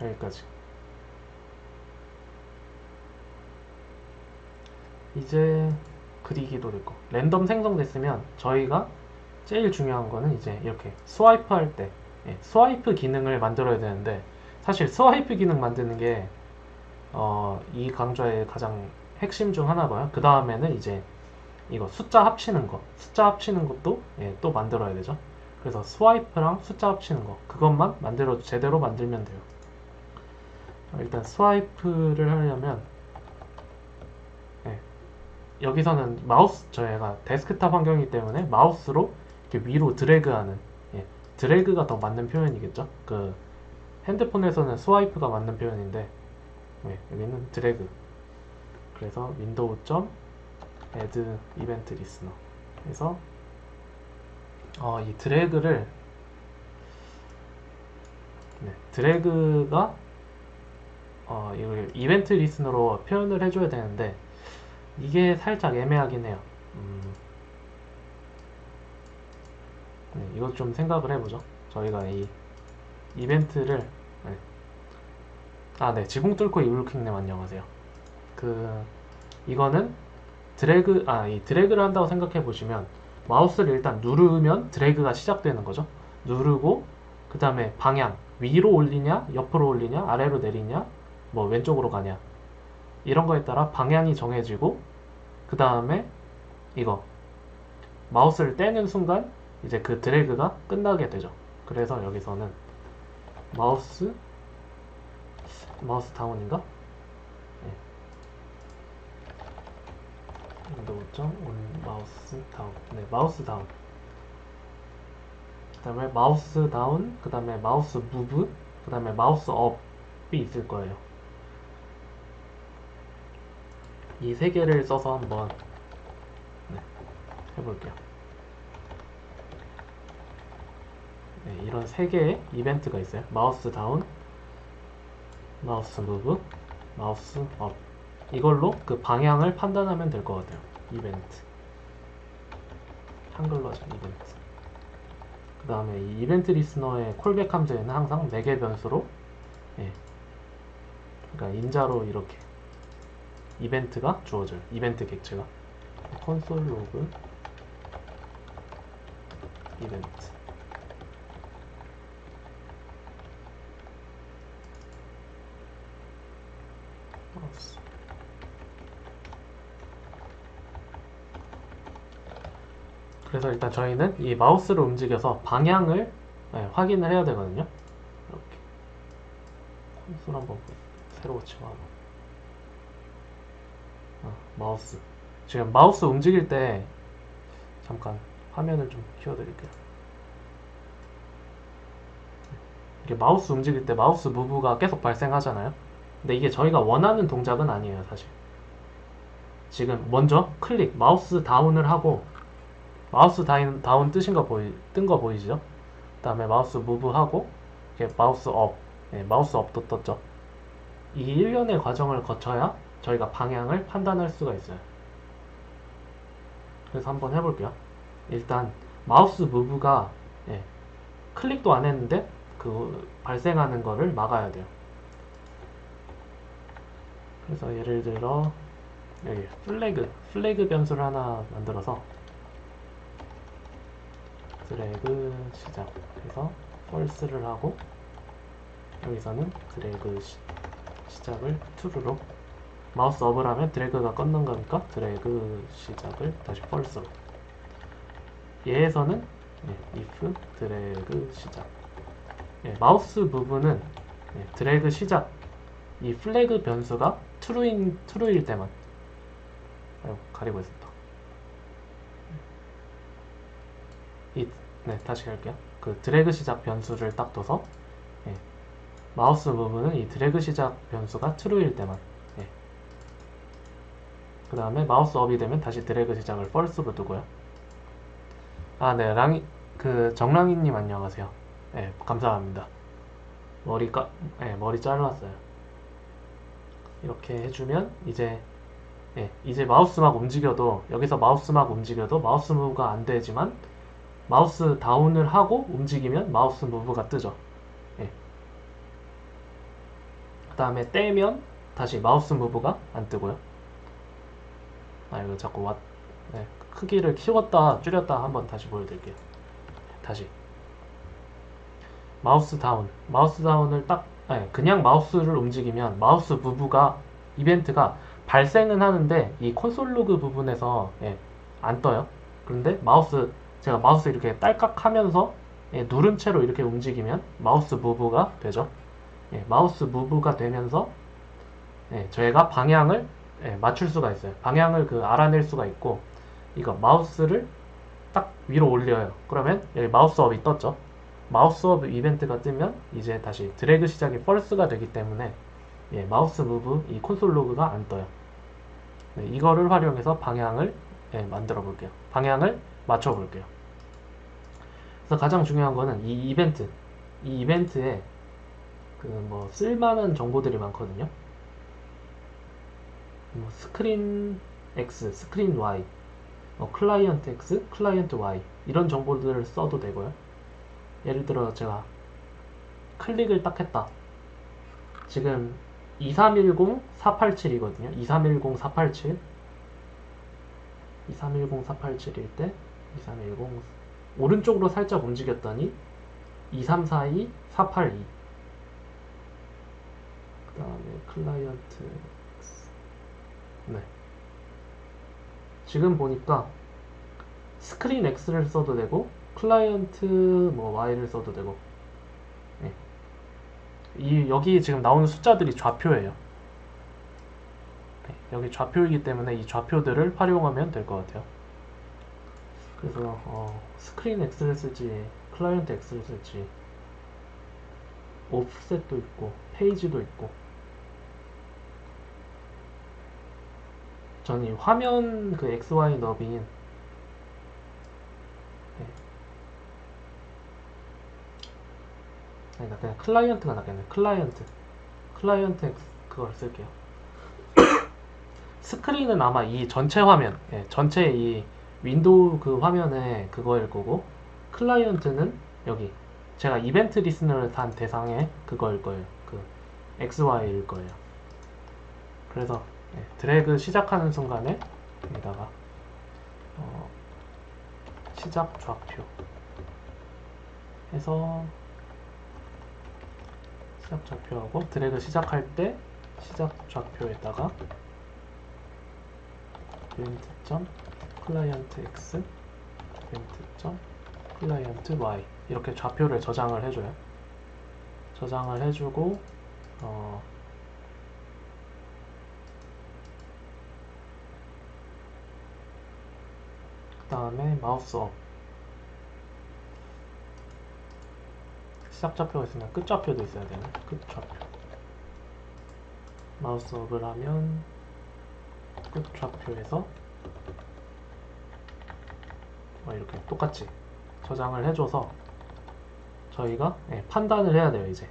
여기까지. 이제 그리기도 됐고 랜덤 생성됐으면 저희가 제일 중요한 거는 이제 이렇게 스와이프 할때 예, 스와이프 기능을 만들어야 되는데 사실 스와이프 기능 만드는 게 어, 이 강좌의 가장 핵심 중 하나고요. 그 다음에는 이제 이거 숫자 합치는 거, 숫자 합치는 것도 예, 또 만들어야 되죠. 그래서 스와이프랑 숫자 합치는 거 그것만 만들어 제대로 만들면 돼요. 일단 스와이프를 하려면 예, 여기서는 마우스 저희가 데스크탑 환경이기 때문에 마우스로 이렇게 위로 드래그하는 예, 드래그가 더 맞는 표현이겠죠. 그 핸드폰에서는 스와이프가 맞는 표현인데 예, 여기는 드래그. 그래서 윈도우 점 add event listener 해서 어, 이 드래그를 네, 드래그가 어, 이걸 이벤트 리스너로 표현을 해줘야 되는데 이게 살짝 애매하긴 해요. 음, 네, 이것 좀 생각을 해보죠. 저희가 이 이벤트를 네. 아, 네, 지붕 뚫고 이블킹님 안녕하세요. 그 이거는 드래그 아, 이 드래그를 한다고 생각해 보시면 마우스를 일단 누르면 드래그가 시작되는 거죠. 누르고 그 다음에 방향 위로 올리냐, 옆으로 올리냐, 아래로 내리냐, 뭐 왼쪽으로 가냐 이런 거에 따라 방향이 정해지고 그 다음에 이거 마우스를 떼는 순간 이제 그 드래그가 끝나게 되죠. 그래서 여기서는 마우스 마우스 다운인가? 네. 온 마우스 다운. 네, 마우스 다운. 그 다음에 마우스 다운, 그 다음에 마우스 무브, 그 다음에 마우스 업이 있을 거예요. 이 세 개를 써서 한번 네, 해볼게요. 네, 이런 세 개의 이벤트가 있어요. 마우스 다운, 마우스 무브, 마우스 업. 이걸로 그 방향을 판단하면 될 것 같아요. 이벤트. 한글로 하죠, 이벤트. 그 다음에 이 이벤트 리스너의 콜백 함수에는 항상 4개 변수로, 예. 그러니까 인자로 이렇게 이벤트가 주어져요. 이벤트 객체가. 콘솔 로그 이벤트. 그래서 일단 저희는 이 마우스를 움직여서 방향을 네, 확인을 해야 되거든요. 이렇게 콘솔 한번 새로 고치고 한번. 아, 마우스. 지금 마우스 움직일 때 잠깐 화면을 좀 키워드릴게요. 이게 마우스 움직일 때 마우스 무브가 계속 발생하잖아요. 근데 이게 저희가 원하는 동작은 아니에요, 사실. 지금 먼저 클릭, 마우스 다운을 하고 마우스 다운, 다운 뜨신 거 보이, 뜬 거 보이시죠? 그 다음에 마우스 무브 하고 이렇게 마우스 업, 네, 마우스 업도 떴죠. 이 일련의 과정을 거쳐야 저희가 방향을 판단할 수가 있어요. 그래서 한번 해볼게요. 일단 마우스 무브가 예, 클릭도 안 했는데 그 발생하는 거를 막아야 돼요. 그래서 예를 들어 여기 플래그 플래그 변수를 하나 만들어서 드래그 시작해서 false를 하고 여기서는 드래그 시, 시작을 true로 마우스 업을 하면 드래그가 껐는 거니까? 드래그 시작을 다시 false로 얘에서는 예, if 드래그 시작. 예, 마우스 부분은 예, 드래그 시작. 이 플래그 변수가 true인, true일 때만. 아이고, 가리고 있었다. 이, 네, 다시 할게요. 그 드래그 시작 변수를 딱 둬서 예, 마우스 부분은 이 드래그 시작 변수가 true일 때만. 예. 그 다음에 마우스 업이 되면 다시 드래그 시작을 false로 두고요 아, 네, 랑이, 그, 정랑이님 안녕하세요. 네, 감사합니다. 머리 까, 네, 머리 잘랐어요. 이렇게 해주면, 이제, 예, 이제 마우스 막 움직여도, 여기서 마우스 막 움직여도 마우스 무브가 안 되지만, 마우스 다운을 하고 움직이면 마우스 무브가 뜨죠. 예. 다음에 떼면 다시 마우스 무브가 안 뜨고요. 아 이거 자꾸 왔 네, 크기를 키웠다 줄였다 한번 다시 보여드릴게요. 다시 마우스 다운 마우스 다운을 딱 네, 그냥 마우스를 움직이면 마우스 무브가 이벤트가 발생은 하는데 이 콘솔 로그 부분에서 예, 안 떠요. 그런데 마우스 제가 마우스 이렇게 딸깍 하면서 예, 누른 채로 이렇게 움직이면 마우스 무브가 되죠. 예, 마우스 무브가 되면서 예, 저희가 방향을 예, 맞출 수가 있어요. 방향을 그 알아낼 수가 있고 이거 마우스를 딱 위로 올려요. 그러면 여기 마우스업이 떴죠. 마우스업 이벤트가 뜨면 이제 다시 드래그 시작이 펄스가 되기 때문에 예, 마우스 무브 이 콘솔 로그가 안 떠요. 네, 이거를 활용해서 방향을 예, 만들어 볼게요. 방향을 맞춰 볼게요. 그래서 가장 중요한 거는 이 이벤트, 이 이벤트에 그 뭐 쓸만한 정보들이 많거든요. 뭐 스크린 X, 스크린 Y, 뭐 클라이언트 X, 클라이언트 Y 이런 정보들을 써도 되고요. 예를 들어 제가 클릭을 딱 했다. 지금 2310 487이거든요. 2310 487 2310 487일 때 2310 오른쪽으로 살짝 움직였더니 2342 482 그 다음에 클라이언트. 네 지금 보니까 스크린 X를 써도 되고 클라이언트 뭐 Y를 써도 되고 네. 이 여기 지금 나오는 숫자들이 좌표예요. 네, 여기 좌표이기 때문에 이 좌표들을 활용하면 될 것 같아요. 그래서 어, 스크린 X를 쓸지 클라이언트 X를 쓸지 오프셋도 있고 페이지도 있고 저는 이 화면 그 XY 너비인. 네. 아니다 그냥 클라이언트가 낫겠네. 클라이언트. 클라이언트 그걸 쓸게요. 스크린은 아마 이 전체 화면 예, 전체 이 윈도우 그 화면에 그거일 거고 클라이언트는 여기. 제가 이벤트 리스너를 단 대상에 그거일 거예요. 그 XY일 거예요. 그래서 예, 드래그 시작하는 순간에 여기다가 어, 시작 좌표 해서 시작 좌표하고 드래그 시작할 때 시작 좌표에다가 이벤트 점 클라이언트 x 이벤트 점 클라이언트 y 이렇게 좌표를 저장을 해줘요. 저장을 해주고 어, 그 다음에 마우스 업. 시작 좌표가 있으면 끝 좌표도 있어야 되네. 끝 좌표. 마우스 업을 하면 끝 좌표에서 뭐 이렇게 똑같이 저장을 해줘서 저희가 예, 판단을 해야 돼요 이제